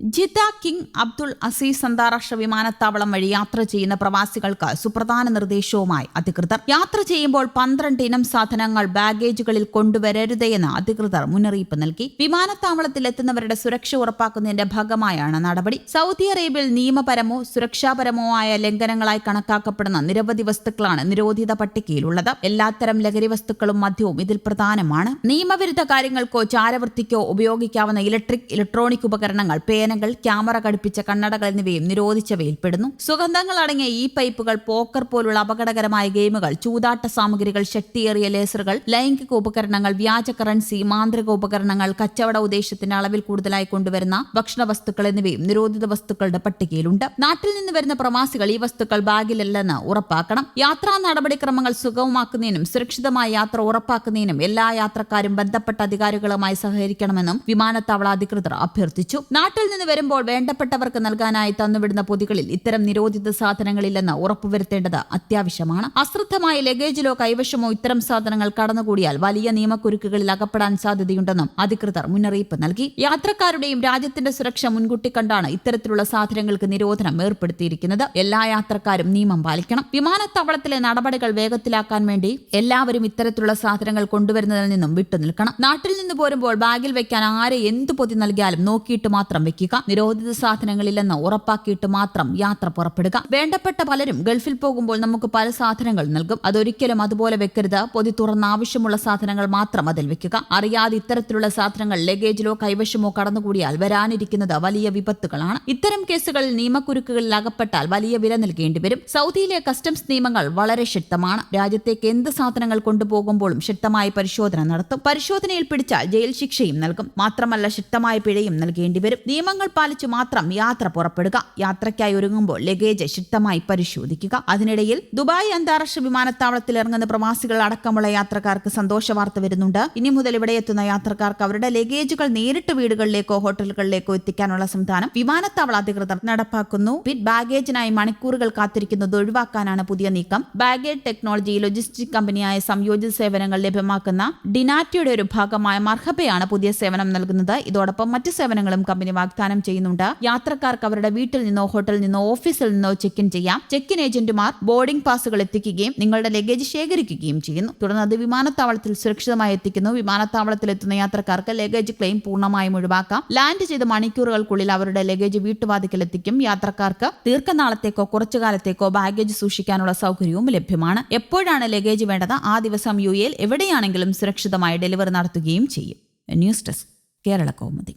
Jeddah king Abdul Azeez അന്താരാഷ്ട്ര വിമാനത്താവളം വഴി യാത്ര ചെയ്യുന്ന പ്രവാസികൾക്ക് സുപ്രധാന നിർദ്ദേശവുമായി അധികൃതർ. യാത്ര ചെയ്യുമ്പോൾ പന്ത്രണ്ട് ഇനം സാധനങ്ങൾ ബാഗേജുകളിൽ കൊണ്ടുവരരുതെന്ന് അധികൃതർ മുന്നറിയിപ്പ് നൽകി. വിമാനത്താവളത്തിൽ എത്തുന്നവരുടെ സുരക്ഷ ഉറപ്പാക്കുന്നതിന്റെ ഭാഗമായാണ് നടപടി. സൗദി അറേബ്യയിൽ നിയമപരമോ സുരക്ഷാപരമോ ആയ ലംഘനങ്ങളായി കണക്കാക്കപ്പെടുന്ന നിരവധി വസ്തുക്കളാണ് നിരോധിത പട്ടികയിലുള്ളത്. എല്ലാത്തരം ലഹരി വസ്തുക്കളും മദ്യവും ഇതിൽ പ്രധാനമാണ്. നിയമവിരുദ്ധ കാര്യങ്ങൾക്കോ ചാരവൃത്തിക്കോ ഉപയോഗിക്കാവുന്ന ഇലക്ട്രിക് ഇലക്ട്രോണിക് ഉപകരണങ്ങൾ പേനകൾ ക്യാമറ ഘടിപ്പിച്ച കണ്ണടകൾ എന്നിവയും നിരോധിച്ചവയിൽപ്പെടുന്നു സുഗന്ധങ്ങൾ അടങ്ങിയ ഈ പൈപ്പുകൾ പോക്കർ പോലുള്ള അപകടകരമായ ഗെയിമുകൾ ചൂതാട്ട സാമഗ്രികൾ ശക്തിയേറിയ ലേസറുകൾ ലൈംഗിക ഉപകരണങ്ങൾ വ്യാജ കറൻസി മാന്ത്രിക ഉപകരണങ്ങൾ കച്ചവട ഉദ്ദേശത്തിന്റെ അളവിൽ കൂടുതലായി കൊണ്ടുവരുന്ന ഭക്ഷണ വസ്തുക്കൾ എന്നിവയും നിരോധിത വസ്തുക്കളുടെ പട്ടികയിലുണ്ട്. നാട്ടിൽ നിന്ന് വരുന്ന പ്രവാസികൾ ഈ വസ്തുക്കൾ ബാഗിലല്ലെന്ന് ഉറപ്പാക്കണം. യാത്രാ നടപടിക്രമങ്ങൾ സുഗമമാക്കുന്നതിനും സുരക്ഷിതമായ യാത്ര ഉറപ്പാക്കുന്നതിനും എല്ലാ യാത്രക്കാരും ബന്ധപ്പെട്ട അധികാരികളുമായി സഹകരിക്കണമെന്നും വിമാനത്താവള അധികൃതർ അഭ്യർത്ഥിച്ചു. നാട്ടിൽ നിന്ന് വരുമ്പോൾ വേണ്ടപ്പെട്ടവർക്ക് നൽകാനായി തന്നുവിടുന്ന പൊതികളിൽ ഇത്തരം നിരോധിത സാധനങ്ങളില്ലെന്ന് ഉറപ്പുവരുത്തേണ്ടത് അത്യാവശ്യമാണ്. അശ്രദ്ധമായ ലഗേജിലോ കൈവശമോ ഇത്തരം സാധനങ്ങൾ കടന്നുകൂടിയാൽ വലിയ നിയമക്കുരുക്കുകളിൽ അകപ്പെടാൻ സാധ്യതയുണ്ടെന്നും അധികൃതർ മുന്നറിയിപ്പ് നൽകി. യാത്രക്കാരുടെയും രാജ്യത്തിന്റെ സുരക്ഷ മുൻകൂട്ടി കണ്ടാണ് ഇത്തരത്തിലുള്ള സാധനങ്ങൾക്ക് നിരോധനം ഏർപ്പെടുത്തിയിരിക്കുന്നത്. എല്ലാ യാത്രക്കാരും നിയമം പാലിക്കണം. വിമാനത്താവളത്തിലെ നടപടികൾ വേഗത്തിലാക്കാൻ വേണ്ടി എല്ലാവരും ഇത്തരത്തിലുള്ള സാധനങ്ങൾ കൊണ്ടുവരുന്നതിൽ നിന്നും വിട്ടുനിൽക്കണം. നാട്ടിൽ നിന്ന് പോരുമ്പോൾ ബാഗിൽ വെക്കാൻ ആരെ എന്ത് പൊതി നൽകിയാലും നോക്കിയിട്ട് മാത്രം വെക്കുക. നിരോധിത സാധനങ്ങളില്ലെന്ന് ഉറപ്പാക്കിയിട്ട് മാത്രം യാത്ര പുറപ്പെടുക. വേണ്ടപ്പെട്ട പലരും ഗൾഫിൽ പോകുമ്പോൾ നമുക്ക് പല സാധനങ്ങൾ നൽകും. അതൊരിക്കലും അതുപോലെ വെക്കരുത്. പൊതി തുറന്ന ആവശ്യമുള്ള സാധനങ്ങൾ മാത്രം അതിൽ വെക്കുക. അറിയാതെ ഇത്തരത്തിലുള്ള സാധനങ്ങൾ ലഗേജിലോ കൈവശമോ കടന്നുകൂടിയാൽ വരാനിരിക്കുന്നത് വലിയ വിപത്തുകളാണ്. ഇത്തരം കേസുകളിൽ നിയമക്കുരുക്കുകളിൽ അകപ്പെട്ടാൽ വലിയ വില നൽകേണ്ടി വരും. സൗദിയിലെ കസ്റ്റംസ് നിയമങ്ങൾ വളരെ ശക്തമാണ്. രാജ്യത്തേക്ക് എന്ത് സാധനങ്ങൾ കൊണ്ടുപോകുമ്പോഴും ശക്തമായ പരിശോധന നടത്തും. പരിശോധനയിൽ പിടിച്ചാൽ ജയിൽ ശിക്ഷയും നൽകും. മാത്രമല്ല ശക്തമായ പിഴയും നൽകേണ്ടി വരും. നിയമങ്ങൾ പാലിച്ചു മാത്രം യാത്ര പുറപ്പെടുക. യാത്രയ്ക്കായി ഒരുങ്ങുമ്പോൾ ലഗേജ് ശക്തമായി പരിശോധിക്കുക. അതിനിടയിൽ ദുബായ് അന്താരാഷ്ട്ര വിമാനത്താവളത്തിൽ ഇറങ്ങുന്ന പ്രവാസികൾ അടക്കമുള്ള യാത്രക്കാർക്ക് സന്തോഷ വാർത്ത വരുന്നുണ്ട്. ഇനി മുതൽ ഇവിടെ എത്തുന്ന യാത്രക്കാർക്ക് അവരുടെ ലഗേജുകൾ നേരിട്ട് വീടുകളിലേക്കോ ഹോട്ടലുകളിലേക്കോ എത്തിക്കാനുള്ള സംവിധാനം വിമാനത്താവള അധികൃതർ നടപ്പാക്കുന്നു. പിറ്റ് ബാഗേജിനായി മണിക്കൂറുകൾ കാത്തിരിക്കുന്നത് ഒഴിവാക്കാനാണ് പുതിയ നീക്കം. ബാഗേജ് ടെക്നോളജി ലോജിസ്റ്റിക് കമ്പനിയായ സംയോജിത സേവനങ്ങൾ ലഭ്യമാക്കുന്ന ഡിനാറ്റയുടെ ഒരു ഭാഗമായ മർഹബയാണ് പുതിയ സേവനം നൽകുന്നത്. ഇതോടൊപ്പം മറ്റ് സേവനങ്ങളും കമ്പനി വാഗ്ദാനം ചെയ്യുന്നുണ്ട്. യാത്രക്കാർക്ക് അവരുടെ വീട്ടിൽ നിന്നോ ഹോട്ടലിൽ നിന്നോ ഓഫീസിൽ നിന്നോ ചെക്ക് ഇൻ ചെയ്യാം. ചെക്ക് ഇൻ ഏജന്റുമാർ ബോർഡിംഗ് പാസുകൾ എത്തിക്കുകയും നിങ്ങളുടെ ലഗേജ് ശേഖരിക്കുകയും ചെയ്യുന്നു. തുടർന്ന് അത് വിമാനത്താവളത്തിൽ സുരക്ഷിതമായി എത്തിക്കുന്നു. വിമാനത്താവളത്തിൽ എത്തുന്ന യാത്രക്കാർക്ക് ലഗേജ് ക്ലെയിം പൂർണമായും ഒഴിവാക്കാം. ലാൻഡ് ചെയ്ത മണിക്കൂറുകൾക്കുള്ളിൽ അവരുടെ ലഗേജ് വീട്ടുവാതിക്കൽ എത്തിക്കും. യാത്രക്കാർക്ക് ദീർഘനാളത്തേക്കോ കുറച്ചു കാലത്തേക്കോ ബാഗേജ് സൂക്ഷിക്കാനുള്ള സൗകര്യവും ലഭ്യമാണ്. എപ്പോഴാണ് ലഗേജ് വേണ്ടത്? ആ ദിവസം യു എയിൽ എവിടെയാണെങ്കിലും സുരക്ഷിതമായി ഡെലിവറി നടത്തുകയും ചെയ്യും. News desk Kerala Kaumudi.